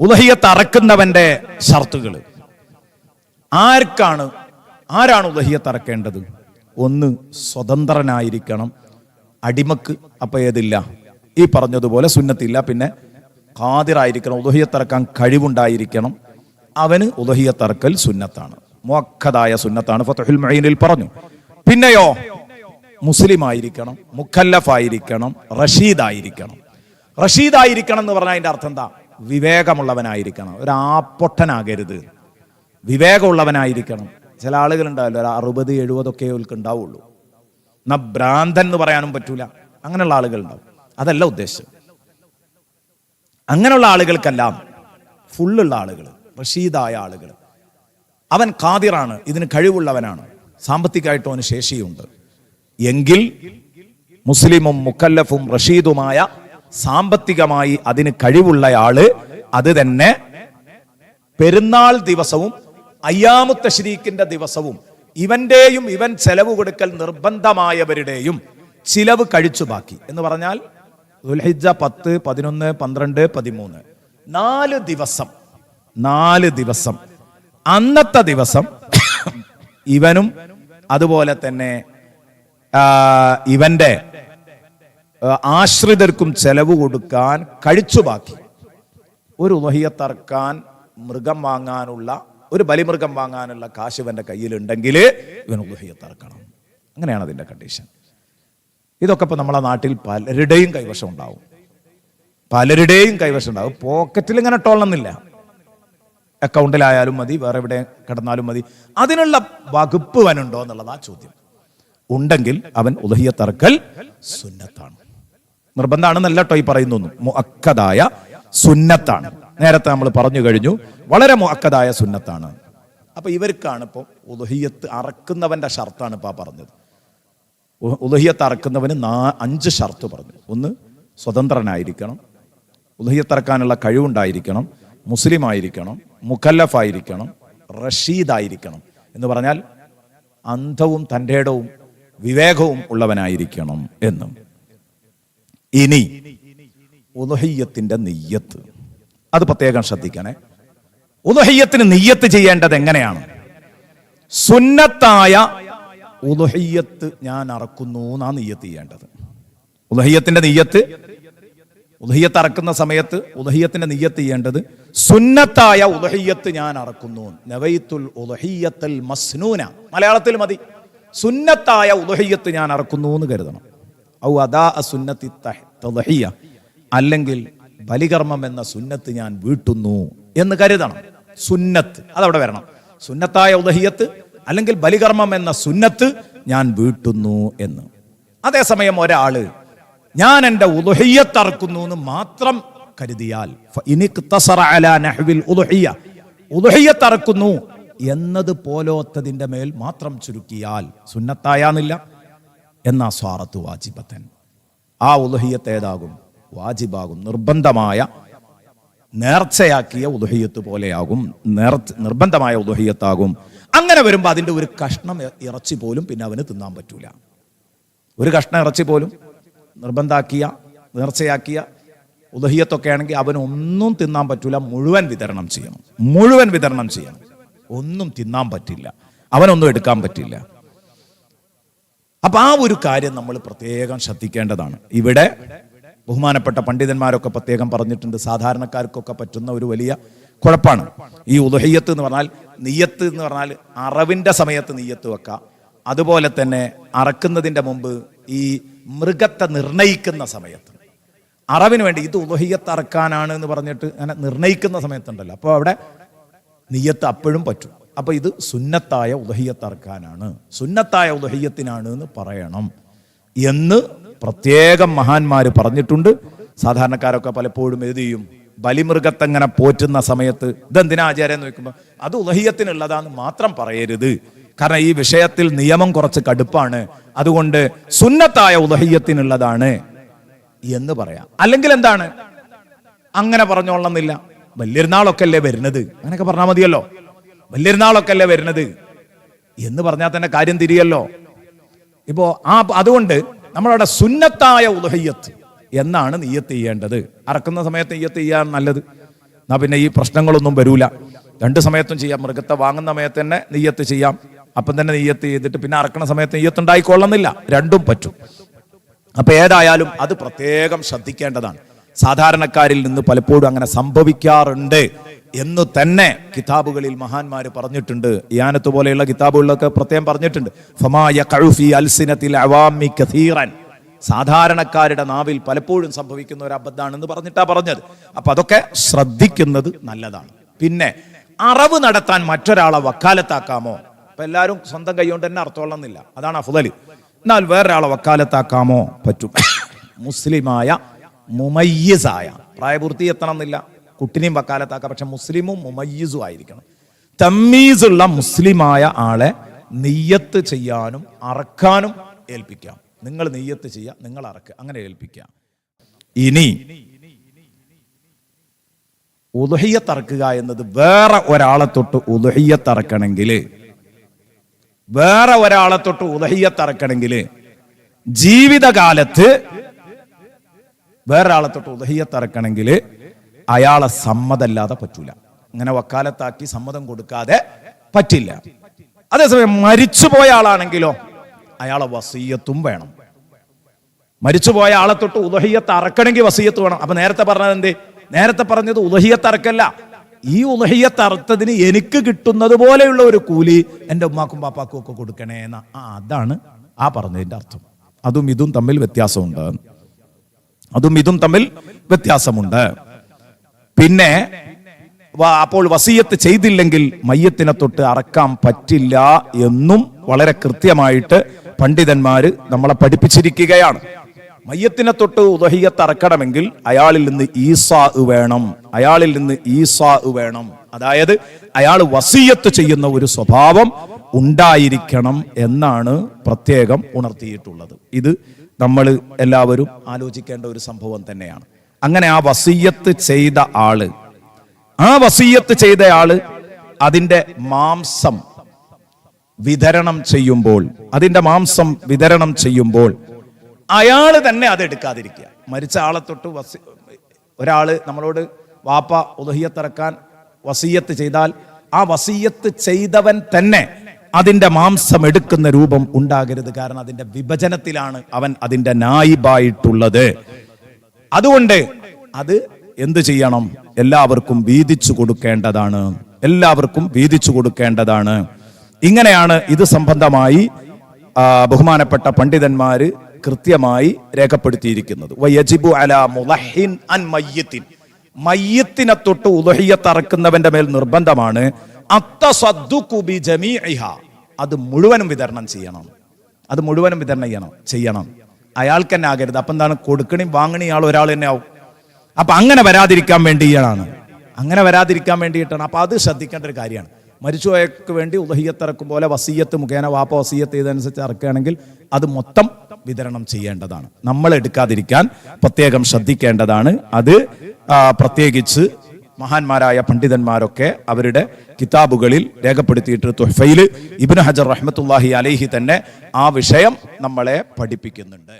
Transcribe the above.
ഉദഹിയത്ത് അറക്കുന്നവന്റെ ഷർത്തുകൾ. ആർക്കാണ് ആരാണ് ഉലഹിയത്ത് അറക്കേണ്ടത് ഒന്ന് സ്വതന്ത്രനായിരിക്കണം. അടിമക്ക് അപ്പൊ ഏതില്ല? ഈ പറഞ്ഞതുപോലെ സുന്നത്തില്ല. പിന്നെ ഖാദിറായിരിക്കണം. ഉദഹിയത്തിറക്കാൻ കഴിവുണ്ടായിരിക്കണം. അവന് ഉദഹിയത്തിറക്കൽ സുന്നത്താണ്. മുഅക്കദായ സുന്നത്താണ്. ഫതഹുൽ മൈനിൽ പറഞ്ഞു. പിന്നെയോ മുസ്ലിം ആയിരിക്കണം മുഖല്ലഫായിരിക്കണം റഷീദായിരിക്കണം. റഷീദായിരിക്കണം എന്ന് പറഞ്ഞാൽ അതിന്റെ അർത്ഥം എന്താ? വിവേകമുള്ളവനായിരിക്കണം. ഒരു ആപ്പൊട്ടനാകരുത് വിവേകമുള്ളവനായിരിക്കണം. ചില ആളുകൾ ഉണ്ടാവില്ല ഒരു അറുപത് എഴുപതൊക്കെ അവർക്ക് ഉണ്ടാവുള്ളൂ. എന്നാ ഭ്രാന്തൻ എന്ന് പറയാനും പറ്റൂല. അങ്ങനെയുള്ള ആളുകൾ ഉണ്ടാവും അതല്ല ഉദ്ദേശം. അങ്ങനെയുള്ള ആളുകൾക്കെല്ലാം ഫുള്ളുള്ള ആളുകൾ റഷീദായ ആളുകൾ. അവൻ കാതിറാണ് ഇതിന് കഴിവുള്ളവനാണ്. സാമ്പത്തികമായിട്ടും അവന് ശേഷിയുണ്ട്. എങ്കിൽ മുസ്ലിമും മുക്കല്ലഫും റഷീദുമായ സാമ്പത്തികമായി അതിന് കഴിവുള്ളയാൾ അത് തന്നെ പെരുന്നാൾ ദിവസവും അയ്യാമുത്ത ശരീക്കിന്റെ ദിവസവും ഇവന്റെയും ഇവൻ ചെലവ് കൊടുക്കൽ നിർബന്ധമായവരുടെയും ചിലവ് കഴിച്ചു ബാക്കി. എന്ന് പറഞ്ഞാൽ ദുൽഹിജ പത്ത് പതിനൊന്ന് പന്ത്രണ്ട് പതിമൂന്ന്. നാല് ദിവസം നാല് ദിവസം. അന്നത്തെ ദിവസം ഇവനും അതുപോലെ തന്നെ ഇവന്റെ ആശ്രിതർക്കും ചെലവ് കൊടുക്കാൻ കഴിച്ചു ബാക്കി. ഒരു ഉലഹിയത്തറക്കാൻ മൃഗം വാങ്ങാനുള്ള ഒരു ബലിമൃഗം വാങ്ങാനുള്ള കാശ് ഇവന്റെ കയ്യിലുണ്ടെങ്കിൽ ഇവൻ ഉലഹിയത്തറക്കണം അങ്ങനെയാണ് അതിന്റെ കണ്ടീഷൻ ഇതൊക്കെ ഇപ്പം നമ്മളെ നാട്ടിൽ പലരുടെയും കൈവശം ഉണ്ടാവും. പലരുടെയും കൈവശം ഉണ്ടാവും. പോക്കറ്റിൽ ഇങ്ങനെ ടോളണമെന്നില്ല അക്കൗണ്ടിലായാലും മതി വേറെ എവിടെ കിടന്നാലും മതി. അതിനുള്ള വകുപ്പ് വനുണ്ടോ എന്നുള്ളതാ ചോദ്യം. ഉണ്ടെങ്കിൽ അവൻ ഉദഹിയ തറക്കൽ സുന്നത്താണ്. നിർബന്ധമാണെന്നല്ല കേട്ടോ ഈ പറയുന്നൊന്നും. മുഅക്കദായ സുന്നത്താണ്. നേരത്തെ നമ്മൾ പറഞ്ഞു കഴിഞ്ഞു. വളരെ മുഅക്കദായ സുന്നത്താണ്. അപ്പൊ ഇവർക്കാണ് ഇപ്പോൾ ഉദഹിയത്ത് അറക്കുന്നവന്റെ ഷർത്താണ് ഇപ്പൊ പറഞ്ഞത്. ഉദഹിയത്ത് അറക്കുന്നവന് നാ അഞ്ച് ഷർത്ത് പറഞ്ഞു. ഒന്ന് സ്വതന്ത്രനായിരിക്കണം. ഉലഹിയത്ത് അറക്കാനുള്ള കഴിവുണ്ടായിരിക്കണം. മുസ്ലിം ആയിരിക്കണം മുക്കല്ലഫായിരിക്കണം റഷീദായിരിക്കണം. എന്ന് പറഞ്ഞാൽ അന്ധവും തന്റെ ഇടവും വിവേകവും ഉള്ളവനായിരിക്കണം എന്നും. ഇനി ഉദഹയ്യത്തിന്റെ നെയ്യത്ത്. അത് പ്രത്യേകം ശ്രദ്ധിക്കണേ. ഉദഹയ്യത്തിന് നെയ്യത്ത് ചെയ്യേണ്ടത് എങ്ങനെയാണ്? സുന്നത്തായ ഉദഹയ്യത്ത് ഞാൻ അറക്കുന്നു എന്നാ നെയ്യത്ത് ചെയ്യേണ്ടത്. ഉദഹയ്യത്തിന്റെ നെയ്യത്ത് ഉദഹയ്യത്ത് അറക്കുന്ന സമയത്ത് ഉദഹയ്യത്തിന്റെ നെയ്യത്ത് ചെയ്യേണ്ടത് സുന്നത്തായ ഉദഹയ്യത്ത് ഞാൻ അറക്കുന്നു. നവൈത്തുൽ ഉദഹയ്യത്തൽ മസ്നൂന. മലയാളത്തിൽ മതി. സുന്നത്തായ ഉദഹയ്യത്ത് ഞാൻ അറക്കുന്നു എന്ന് കരുതണം. ഔ അദാ സുന്നത്തി അല്ലെങ്കിൽ ബലികർമ്മം എന്ന സുന്നത്ത് ഞാൻ വീട്ടുന്നു എന്ന് കരുതണം. സുന്നത്ത് അതവിടെ വരണം. സുന്നത്തായ ഉദഹിയത്ത് അല്ലെങ്കിൽ ബലികർമ്മം എന്ന സുന്നത്ത് ഞാൻ വീട്ടുന്നു എന്ന്. അതേസമയം ഒരാൾ ഞാൻ എന്റെ ഉദഹിയത്തറക്കുന്നു എന്ന് മാത്രം കരുതിയാൽ ഫ ഇനിക്തസറ അലാ നഹ്വിൽ ഉദഹിയ. ഉദഹിയത്തറക്കുന്നു എന്നത് പോലോത്തതിന്റെ മേൽ മാത്രം ചുരുക്കിയാൽ സുന്നത്തായാന്നില്ല. എന്നാ സ്വാറത്ത് വാജിബത്തൻ. ആ ഉലഹിയത്ത് ഏതാകും? വാജിബാകും. നിർബന്ധമായ നേർച്ചയാക്കിയ ഉദഹിയത്ത് പോലെയാകും. നേർ നിർബന്ധമായ ഉദഹിയത്താകും അങ്ങനെ വരുമ്പോൾ അതിന്റെ ഒരു കഷ്ണം ഇറച്ചി പോലും പിന്നെ അവന് തിന്നാൻ പറ്റൂല. ഒരു കഷ്ണം ഇറച്ചി പോലും നിർബന്ധാക്കിയ നേർച്ചയാക്കിയ ഉദഹിയത്തൊക്കെ ആണെങ്കിൽ അവന് ഒന്നും തിന്നാൻ പറ്റൂല. മുഴുവൻ വിതരണം ചെയ്യണം. മുഴുവൻ വിതരണം ചെയ്യണം. ഒന്നും തിന്നാൻ പറ്റില്ല. അവനൊന്നും എടുക്കാൻ പറ്റില്ല. അപ്പൊ ആ ഒരു കാര്യം നമ്മൾ പ്രത്യേകം ശ്രദ്ധിക്കേണ്ടതാണ്. ഇവിടെ ബഹുമാനപ്പെട്ട പണ്ഡിതന്മാരൊക്കെ പ്രത്യേകം പറഞ്ഞിട്ടുണ്ട് സാധാരണക്കാർക്കൊക്കെ പറ്റുന്ന ഒരു വലിയ കുഴപ്പമാണ് ഈ ഉദഹയ്യത്ത് എന്ന് പറഞ്ഞാൽ നെയ്യത്ത് എന്ന് പറഞ്ഞാൽ അറവിന്റെ സമയത്ത് നെയ്യത്ത് വെക്കാം അതുപോലെ തന്നെ അറക്കുന്നതിന്റെ മുമ്പ് ഈ മൃഗത്തെ നിർണയിക്കുന്ന സമയത്ത്. അറവിന് വേണ്ടി ഇത് ഉദഹയ്യത്ത് അറക്കാനാണ് എന്ന് പറഞ്ഞിട്ട് അങ്ങനെ നിർണയിക്കുന്ന സമയത്തുണ്ടല്ലോ. അപ്പോൾ അവിടെ നിയ്യത്ത് അപ്പോഴും പറ്റും. അപ്പൊ ഇത് സുന്നത്തായ ഉദഹിയത്ത് അറക്കാനാണ് സുന്നത്തായ ഉദഹിയത്തിനാണ് എന്ന് പറയണം. എന്ന് പ്രത്യേകം മഹാന്മാർ പറഞ്ഞിട്ടുണ്ട്. സാധാരണക്കാരൊക്കെ പലപ്പോഴും എന്ത് ചെയ്യും? ബലിമൃഗത്തെങ്ങനെ പോറ്റുന്ന സമയത്ത് ഇതെന്തിനാ ആചാര്യം എന്ന് വെക്കുമ്പോൾ അത് ഉദഹിയത്തിനുള്ളതാന്ന് മാത്രം പറയരുത്. കാരണം ഈ വിഷയത്തിൽ നിയമം കുറച്ച് കടുപ്പാണ്. അതുകൊണ്ട് സുന്നത്തായ ഉദഹിയത്തിനുള്ളതാണ് എന്ന് പറയാം. അല്ലെങ്കിൽ എന്താണ്? അങ്ങനെ പറഞ്ഞോളന്നില്ല വലിയൊരുന്നാളൊക്കെ അല്ലേ വരുന്നത്? അങ്ങനെയൊക്കെ പറഞ്ഞാൽ മതിയല്ലോ. വലിയൊരുന്നാളൊക്കെ അല്ലേ വരുന്നത്? എന്ന് പറഞ്ഞാൽ തന്നെ കാര്യം തിരിയല്ലോ. ഇപ്പോ ആ അതുകൊണ്ട് നമ്മളവിടെ സുന്നത്തായ ഉദഹയ്യത്ത് എന്നാണ് നെയ്യത്ത് ചെയ്യേണ്ടത്. അറക്കുന്ന സമയത്ത് നെയ്യത്ത് ചെയ്യാൻ നല്ലത്. എന്നാ പിന്നെ ഈ പ്രശ്നങ്ങളൊന്നും വരൂല. രണ്ട് സമയത്തും ചെയ്യാം. മൃഗത്തെ വാങ്ങുന്ന സമയത്ത് തന്നെ നെയ്യത്ത് ചെയ്യാം. അപ്പം തന്നെ നെയ്യത്ത് ചെയ്തിട്ട് പിന്നെ അറക്കണ സമയത്ത് നെയ്യത്ത് ഉണ്ടായിക്കൊള്ളുന്നില്ല. രണ്ടും പറ്റും. അപ്പൊ ഏതായാലും അത് പ്രത്യേകം ശ്രദ്ധിക്കേണ്ടതാണ്. സാധാരണക്കാരിൽ നിന്ന് പലപ്പോഴും അങ്ങനെ സംഭവിക്കാറുണ്ട്. എന്ന് തന്നെ കിതാബുകളിൽ മഹാന്മാര് പറഞ്ഞിട്ടുണ്ട്. യാനത്ത് പോലെയുള്ള കിതാബുകളിലൊക്കെ പ്രത്യേകം പറഞ്ഞിട്ടുണ്ട്. അവാമി സാധാരണക്കാരുടെ നാവിൽ പലപ്പോഴും സംഭവിക്കുന്ന ഒരു അബദ്ധാണെന്ന് പറഞ്ഞിട്ടാ പറഞ്ഞത്. അപ്പൊ അതൊക്കെ ശ്രദ്ധിക്കുന്നത് നല്ലതാണ്. പിന്നെ അറവ് നടത്താൻ മറ്റൊരാളെ വക്കാലത്താക്കാമോ? അപ്പൊ എല്ലാവരും സ്വന്തം കൈകൊണ്ട് തന്നെ അർത്ഥമുള്ളന്നില്ല. അതാണ് അഫുദൽ എന്നാൽ വേറൊരാളെ വക്കാലത്താക്കാമോ? പറ്റും. മുസ്ലിമായ മുമയ്യസായ. പ്രായപൂർത്തി എത്തണമെന്നില്ല. കുട്ടിനെയും വക്കാലത്താക്കാം. പക്ഷെ മുസ്ലിമും മുമയ്യസും ആയിരിക്കണം. തമ്മീസുള്ള മുസ്ലിമായ ആളെ നെയ്യത്ത് ചെയ്യാനും അറക്കാനും ഏൽപ്പിക്കാം. നിങ്ങൾ നെയ്യത്ത് ചെയ്യുക നിങ്ങൾ അറക്കുക അങ്ങനെ ഏൽപ്പിക്കാം. ഇനി ഉദുഹയ്യത്തറക്കുക എന്നത് വേറെ ഒരാളെ തൊട്ട് ഉദുഹയ്യത്തറക്കണമെങ്കിൽ വേറെ ഒരാളെ തൊട്ട് ഉദഹയ്യത്തറക്കണമെങ്കിൽ ജീവിതകാലത്ത് വേറൊരാളെ തൊട്ട് ഉദഹിയത്തറക്കണമെങ്കിൽ അയാളെ സമ്മതല്ലാതെ പറ്റൂല. അങ്ങനെ വക്കാലത്താക്കി സമ്മതം കൊടുക്കാതെ പറ്റില്ല. അതേസമയം മരിച്ചുപോയ ആളാണെങ്കിലോ അയാളെ വസീയത്തും വേണം. മരിച്ചുപോയ ആളെ തൊട്ട് ഉദഹിയത്ത് അറക്കണമെങ്കിൽ വസീയത്ത് വേണം. അപ്പൊ നേരത്തെ പറഞ്ഞത് എന്ത്? നേരത്തെ പറഞ്ഞത് ഉദഹിയത്ത് അറക്കല്ല. ഈ ഉദഹിയത്ത് അറുത്തതിന് എനിക്ക് കിട്ടുന്നത് പോലെയുള്ള ഒരു കൂലി എന്റെ ഉമ്മാക്കും പാപ്പാക്കും ഒക്കെ കൊടുക്കണേ എന്ന. ആ അതാണ് ആ പറഞ്ഞതിന്റെ അർത്ഥം. അതും ഇതും തമ്മിൽ വ്യത്യാസമുണ്ട്. അതും ഇതും തമ്മിൽ വ്യത്യാസമുണ്ട്. പിന്നെ അപ്പോൾ വസീയത്ത് ചെയ്തില്ലെങ്കിൽ മയ്യത്തിനെ തൊട്ട് അറക്കാൻ പറ്റില്ല എന്നും വളരെ കൃത്യമായിട്ട് പണ്ഡിതന്മാര് നമ്മളെ പഠിപ്പിച്ചിരിക്കുകയാണ്. മയ്യത്തിനെ തൊട്ട് ഉദഹിയത്ത് അറക്കണമെങ്കിൽ അയാളിൽ നിന്ന് ഈസാ വേണം. അയാളിൽ നിന്ന് ഈസാ വേണം. അതായത് അയാൾ വസീയത്ത് ചെയ്യുന്ന ഒരു സ്വഭാവം ഉണ്ടായിരിക്കണം എന്നാണ് പ്രത്യേകം ഉണർത്തിയിട്ടുള്ളത്. ഇത് നമ്മൾ എല്ലാവരും ആലോചിക്കേണ്ട ഒരു സംഭവം തന്നെയാണ്. അങ്ങനെ ആ വസീയത്ത് ചെയ്ത ആൾ ആ വസീയത്ത് ചെയ്ത ആൾ അതിന്റെ മാംസം വിതരണം ചെയ്യുമ്പോൾ അതിന്റെ മാംസം വിതരണം ചെയ്യുമ്പോൾ അയാൾ തന്നെ അത് എടുക്കാതിരിക്കുക. മരിച്ച ആളെ തൊട്ട് വസി ഒരാൾ നമ്മളോട് വാപ്പ ഉദഹിയത്തിറക്കാൻ വസീയത്ത് ചെയ്താൽ ആ വസീയത്ത് ചെയ്തവൻ തന്നെ അതിന്റെ മാംസം എടുക്കുന്ന രൂപം ഉണ്ടാകരുത്. കാരണം അതിന്റെ വിഭജനത്തിലാണ് അവൻ അതിന്റെ നായിബായിട്ടുള്ളത്. അതുകൊണ്ട് അത് എന്ത് ചെയ്യണം? എല്ലാവർക്കും വീതിച്ചു കൊടുക്കേണ്ടതാണ്. എല്ലാവർക്കും വീതിച്ചു കൊടുക്കേണ്ടതാണ്. ഇങ്ങനെയാണ് ഇത് സംബന്ധമായി ബഹുമാനപ്പെട്ട പണ്ഡിതന്മാര് കൃത്യമായി രേഖപ്പെടുത്തിയിരിക്കുന്നത്. വയജിബു അൻ മയ്യത്തിനെ തൊട്ട് ഉദഹിയത്തറക്കുന്നവന്റെ മേൽ നിർബന്ധമാണ്. അത് മുഴുവനും വിതരണം ചെയ്യണം. അത് മുഴുവനും വിതരണം ചെയ്യണം. ചെയ്യണം. അയാൾക്ക് തന്നെ ആകരുത് അപ്പം എന്താണ്? കൊടുക്കണി വാങ്ങണി ആൾ ഒരാൾ തന്നെ ആവും. അപ്പം അങ്ങനെ വരാതിരിക്കാൻ വേണ്ടിയാണ്. അങ്ങനെ വരാതിരിക്കാൻ വേണ്ടിയിട്ടാണ്. അപ്പോൾ അത് ശ്രദ്ധിക്കേണ്ട ഒരു കാര്യമാണ്. മരിച്ചുപോയക്ക് വേണ്ടി ഉദഹിയത്തിറക്കും പോലെ വസീയത്ത് മുഖേന വാപ്പ വസീയത്ത് ചെയ്തനുസരിച്ച് ഇറക്കുകയാണെങ്കിൽ അത് മൊത്തം വിതരണം ചെയ്യേണ്ടതാണ്. നമ്മൾ എടുക്കാതിരിക്കാൻ പ്രത്യേകം ശ്രദ്ധിക്കേണ്ടതാണ്. അത് പ്രത്യേകിച്ച് മഹാന്മാരായ പണ്ഡിതന്മാരൊക്കെ അവരുടെ കിതാബുകളിൽ രേഖപ്പെടുത്തിയിട്ട് തുഹഫയിൽ ഇബ്നു ഹജർ റഹ്മത്തുല്ലാഹി അലൈഹി തന്നെ ആ വിഷയം നമ്മളെ പഠിപ്പിക്കുന്നുണ്ട്.